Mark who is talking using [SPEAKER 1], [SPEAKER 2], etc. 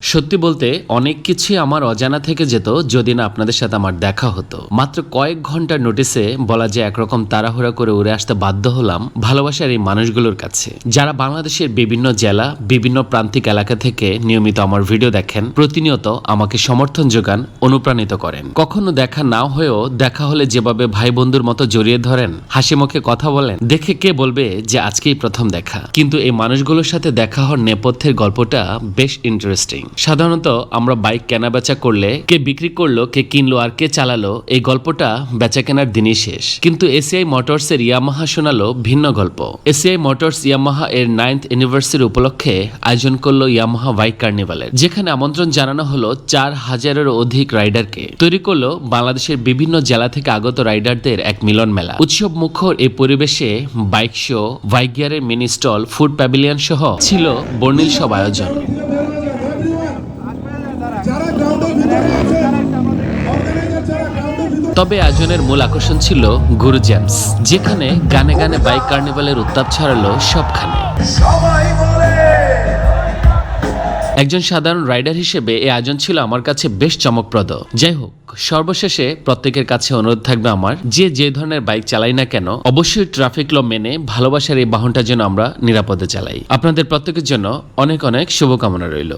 [SPEAKER 1] সত্যি বলতে, অনেক কিছুই আমার অজানা থেকে যেত যদি না আপনাদের সাথে আমার দেখা হতো। মাত্র কয়েক ঘণ্টার নোটিসে বলা যায় একরকম তাড়াহুড়া করে উড়ে আসতে বাধ্য হলাম ভালোবাসার এই মানুষগুলোর কাছে। যারা বাংলাদেশের বিভিন্ন জেলা, বিভিন্ন প্রান্তিক এলাকা থেকে নিয়মিত আমার ভিডিও দেখেন, প্রতিনিয়ত আমাকে সমর্থন যোগান, অনুপ্রাণিত করেন। কখনো দেখা না হয়েও দেখা হলে যেভাবে ভাই বন্ধুর মতো জড়িয়ে ধরেন, হাসি মুখে কথা বলেন, দেখে কে বলবে যে আজকেই প্রথম দেখা। কিন্তু এই মানুষগুলোর সাথে দেখা হওয়ার নেপথ্যের গল্পটা বেশ ইন্টারেস্টিং সাধারণত আমরা বাইক কেনা বেচা করলে, কে বিক্রি করল, কে কিনলো আর কে চালালো, এই গল্পটা বেচা কেনার দিনই শেষ। কিন্তু এসিআই মোটরস এর ইয়ামাহা শোনালো ভিন্ন গল্প। এসিআই মোটরস ইয়ামাহা এর নাইন্থ ইউনিভার্সিটি উপলক্ষে আয়োজন করল ইয়ামাহা বাইক কার্নিভালের যেখানে আমন্ত্রণ জানানো হলো চার হাজারেরও অধিক রাইডারকে। তৈরি করল বাংলাদেশের বিভিন্ন জেলা থেকে আগত রাইডারদের এক মিলন মেলা। উৎসব মুখর এই পরিবেশে বাইক শো বাইক গিয়ারের মিনি স্টল, ফুড প্যাভিলিয়ন সহ ছিল বর্ণিল সব আয়োজন। তবে আয়োজনের মূল আকর্ষণ ছিল গুরু জ্যামস যেখানে গানে গানে বাইক কার্নিভালের উত্তাপ ছড়ালো সবখানে। একজন সাধারণ রাইডার হিসেবে এই আয়োজন ছিল আমার কাছে বেশ চমকপ্রদ। যাই হোক সর্বশেষে প্রত্যেকের কাছে অনুরোধ থাকবে আমার যে যে ধরনের বাইক চালাই না কেন অবশ্যই ট্রাফিক ল মেনে ভালোবাসার এই বাহনটা যেন আমরা নিরাপদে চালাই। আপনাদের প্রত্যেকের জন্য অনেক অনেক শুভকামনা রইল।